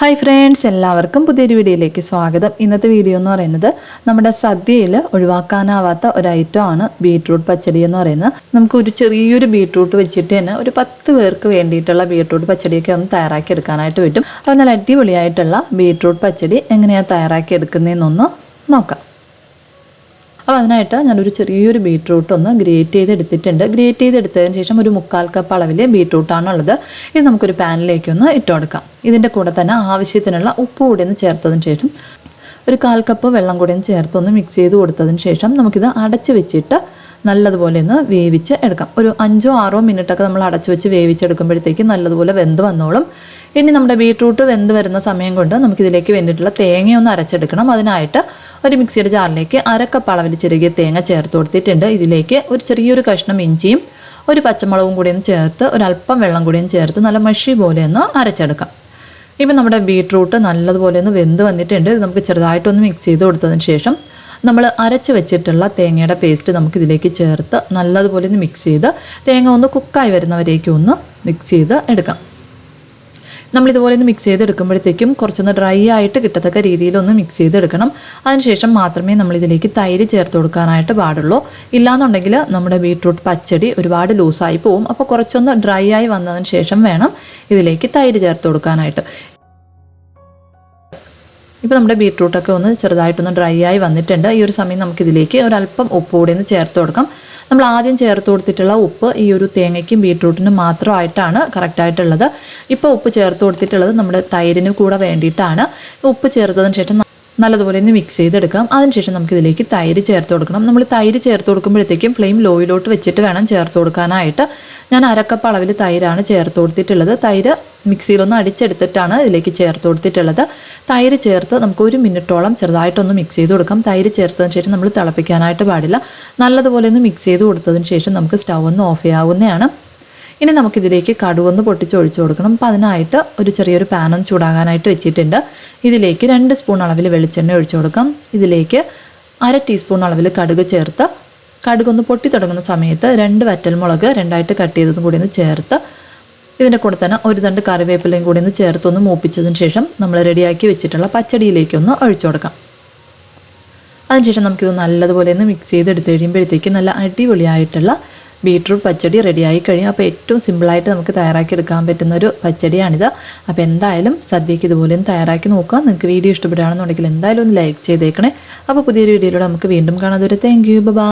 Hi friends എല്ലാവർക്കും പുതിയൊരു വീഡിയോയിലേക്ക് സ്വാഗതം. ഇന്നത്തെ വീഡിയോ എന്ന് പറയുന്നത് നമ്മുടെ സദ്യയിൽ ഒഴിവാക്കാനാവാത്ത ഒരു ഐറ്റം ആണ് ബീട്രൂട്ട് പച്ചടി എന്ന് പറയുന്നത്. നമുക്ക് ഒരു ചെറിയൊരു ബീട്രൂട്ട് വെച്ചിട്ട് തന്നെ ഒരു പത്ത് പേർക്ക് വേണ്ടിയിട്ടുള്ള ബീട്രൂട്ട് പച്ചടിയൊക്കെ ഒന്ന് തയ്യാറാക്കി എടുക്കാനായിട്ട് പറ്റും. അപ്പോൾ നല്ല അടിപൊളിയായിട്ടുള്ള ബീട്രൂട്ട് പച്ചടി എങ്ങനെയാണ് തയ്യാറാക്കി എടുക്കുന്നതെന്നൊന്ന് നോക്കാം. അപ്പോൾ അതിനായിട്ട് ഞാനൊരു ചെറിയൊരു ബീട്രൂട്ട് ഒന്ന് ഗ്രേറ്റ് ചെയ്ത് എടുത്തിട്ടുണ്ട് ഗ്രേറ്റ് ചെയ്ത് എടുത്തതിന് ശേഷം ഒരു മുക്കാൽ കപ്പ് അളവിൽ ബീട്രൂട്ടാണുള്ളത് ഇത് നമുക്കൊരു പാനിലേക്ക് ഒന്ന് ഇട്ട് കൊടുക്കാം. ഇതിന്റെ കൂടെ തന്നെ ആവശ്യത്തിനുള്ള ഉപ്പ് കൂടി ഒന്ന് ചേർത്തതിന് ശേഷം ഒരു കാൽ കപ്പ് വെള്ളം കൂടി ഒന്ന് ചേർത്ത് ഒന്ന് മിക്സ് ചെയ്ത് കൊടുത്തതിന് ശേഷം നമുക്കിത് അടച്ച് വെച്ചിട്ട് നല്ലതുപോലെ ഒന്ന് വേവിച്ച് എടുക്കാം. ഒരു അഞ്ചോ ആറോ മിനിറ്റൊക്കെ നമ്മൾ അടച്ച് വെച്ച് വേവിച്ചെടുക്കുമ്പോഴത്തേക്ക് നല്ലതുപോലെ വെന്ത് വന്നോളും. ഇനി നമ്മുടെ ബീട്രൂട്ട് വെന്ത് വരുന്ന സമയം കൊണ്ട് നമുക്കിതിലേക്ക് വേണ്ടിയിട്ടുള്ള തേങ്ങയൊന്ന് അരച്ചെടുക്കണം. അതിനായിട്ട് ഒരു മിക്സിയുടെ ജാറിലേക്ക് അരക്കപ്പ് അളവിൽ ചെറിയ തേങ്ങ ചേർത്ത് കൊടുത്തിട്ടുണ്ട്. ഇതിലേക്ക് ഒരു ചെറിയൊരു കഷ്ണം ഇഞ്ചിയും ഒരു പച്ചമുളകും കൂടി ഒന്ന് ചേർത്ത് ഒരല്പം വെള്ളം കൂടിയും ചേർത്ത് നല്ല മഷി പോലെ ഒന്ന് അരച്ചെടുക്കാം. ഇപ്പം നമ്മുടെ ബീട്രൂട്ട് നല്ലതുപോലെ ഒന്ന് വെന്ത് വന്നിട്ടുണ്ട്. ഇത് നമുക്ക് ചെറുതായിട്ടൊന്ന് മിക്സ് ചെയ്ത് കൊടുത്തതിന് ശേഷം നമ്മൾ അരച്ച് വെച്ചിട്ടുള്ള തേങ്ങയുടെ പേസ്റ്റ് നമുക്ക് ഇതിലേക്ക് ചേർത്ത് നല്ലതുപോലെ ഒന്ന് മിക്സ് ചെയ്ത് തേങ്ങ ഒന്ന് കുക്കായി വരുന്നവരേക്കും ഒന്ന് മിക്സ് ചെയ്ത് എടുക്കാം. നമ്മളിതുപോലെ ഒന്ന് മിക്സ് ചെയ്തെടുക്കുമ്പോഴത്തേക്കും കുറച്ചൊന്ന് ഡ്രൈ ആയിട്ട് കിട്ടത്തക്ക രീതിയിലൊന്ന് മിക്സ് ചെയ്തെടുക്കണം അതിനുശേഷം മാത്രമേ നമ്മളിതിലേക്ക് തൈര് ചേർത്ത് കൊടുക്കാനായിട്ട് പാടുള്ളൂ. ഇല്ലാന്നുണ്ടെങ്കിൽ നമ്മുടെ ബീട്രൂട്ട് പച്ചടി ഒരുപാട് ലൂസായി പോവും. അപ്പോൾ കുറച്ചൊന്ന് ഡ്രൈ ആയി വന്നതിന് ശേഷം വേണം ഇതിലേക്ക് തൈര് ചേർത്ത് കൊടുക്കാനായിട്ട്. ഇപ്പോൾ നമ്മുടെ ബീട്രൂട്ടൊക്കെ ഒന്ന് ചെറുതായിട്ടൊന്ന് ഡ്രൈ ആയി വന്നിട്ടുണ്ട്. ഈ ഒരു സമയം നമുക്കിതിലേക്ക് ഒരല്പം ഉപ്പ് കൂടി ഒന്ന് ചേർത്ത് കൊടുക്കാം. നമ്മൾ ആദ്യം ചേർത്ത് കൊടുത്തിട്ടുള്ള ഉപ്പ് ഈ ഒരു തേങ്ങയ്ക്കും ബീട്രൂട്ടിനും മാത്രമായിട്ടാണ് കറക്റ്റായിട്ടുള്ളത് ഇപ്പോൾ ഉപ്പ് ചേർത്ത് കൊടുത്തിട്ടുള്ളത് നമ്മുടെ തൈരിന് കൂടെ വേണ്ടിയിട്ടാണ്. ഉപ്പ് ചേർത്തതിന് ശേഷം നല്ലതുപോലെ ഒന്ന് മിക്സ് ചെയ്തെടുക്കാം. അതിനുശേഷം നമുക്ക് ഇതിലേക്ക് തൈര് ചേർത്ത് കൊടുക്കണം. നമ്മൾ തൈര് ചേർത്ത് കൊടുക്കുമ്പോഴത്തേക്കും ഫ്ലെയിം ലോയിലോട്ട് വെച്ചിട്ട് വേണം ചേർത്ത് കൊടുക്കാനായിട്ട്. ഞാൻ അരക്കപ്പ് അളവിൽ തൈരാണ് ചേർത്ത് കൊടുത്തിട്ടുള്ളത്. തൈര് മിക്സിയിലൊന്ന് അടിച്ചെടുത്തിട്ടാണ് ഇതിലേക്ക് ചേർത്ത് കൊടുത്തിട്ടുള്ളത്. തൈര് ചേർത്ത് നമുക്ക് ഒരു മിനിറ്റോളം ചെറുതായിട്ടൊന്ന് മിക്സ് ചെയ്ത് കൊടുക്കാം. തൈര് ചേർത്തതിന് ശേഷം നമ്മൾ തിളപ്പിക്കാനായിട്ട് പാടില്ല. നല്ലതുപോലെ ഒന്ന് മിക്സ് ചെയ്ത് കൊടുത്തതിന് ശേഷം നമുക്ക് സ്റ്റൗ ഒന്ന് ഓഫ് ചെയ്യാവുന്നതാണ്. ഇനി നമുക്കിതിലേക്ക് കടുവൊന്ന് പൊട്ടിച്ച് ഒഴിച്ചു കൊടുക്കണം. അപ്പോൾ അതിനായിട്ട് ഒരു ചെറിയൊരു പാനും ചൂടാകാനായിട്ട് വെച്ചിട്ടുണ്ട്. ഇതിലേക്ക് രണ്ട് സ്പൂൺ അളവിൽ വെളിച്ചെണ്ണ ഒഴിച്ചു കൊടുക്കാം. ഇതിലേക്ക് അര ടീസ്പൂൺ അളവിൽ കടുക് ചേർത്ത് കടുകൊന്ന് പൊട്ടി തുടങ്ങുന്ന സമയത്ത് രണ്ട് വറ്റൽമുളക് രണ്ടായിട്ട് കട്ട് ചെയ്തതും കൂടി ഒന്ന് ചേർത്ത് ഇതിന്റെ കൂടെ തന്നെ ഒരു തണ്ട് കറിവേപ്പിലയും കൂടി ഒന്ന് ചേർത്ത് ഒന്ന് മൂപ്പിച്ചതിന് ശേഷം നമ്മൾ റെഡിയാക്കി വെച്ചിട്ടുള്ള പച്ചടിയിലേക്കൊന്ന് ഒഴിച്ചു കൊടുക്കാം. അതിനുശേഷം നമുക്കിത് നല്ലതുപോലെ ഒന്ന് മിക്സ് ചെയ്ത് എടുത്ത് കഴിയുമ്പോഴത്തേക്ക് നല്ല അടിപൊളിയായിട്ടുള്ള ബീട്രൂട്ട് പച്ചടി റെഡിയായി കഴിയും അപ്പോൾ ഏറ്റവും സിമ്പിളായിട്ട് നമുക്ക് തയ്യാറാക്കി എടുക്കാൻ പറ്റുന്ന ഒരു പച്ചടിയാണിത്. അപ്പോൾ എന്തായാലും സദ്യയ്ക്ക് ഇതുപോലെ ഒന്ന് തയ്യാറാക്കി നോക്കുക. നിങ്ങൾക്ക് വീഡിയോ ഇഷ്ടപ്പെടുകയാണെന്നുണ്ടെങ്കിൽ എന്തായാലും ഒന്ന് ലൈക്ക് ചെയ്തേക്കണേ. അപ്പോൾ പുതിയൊരു വീഡിയോയിലൂടെ നമുക്ക് വീണ്ടും കാണാതെ ഒരു താങ്ക് യു ബൈ